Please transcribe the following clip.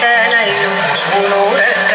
തനല്ലു ഊണൂറക്ക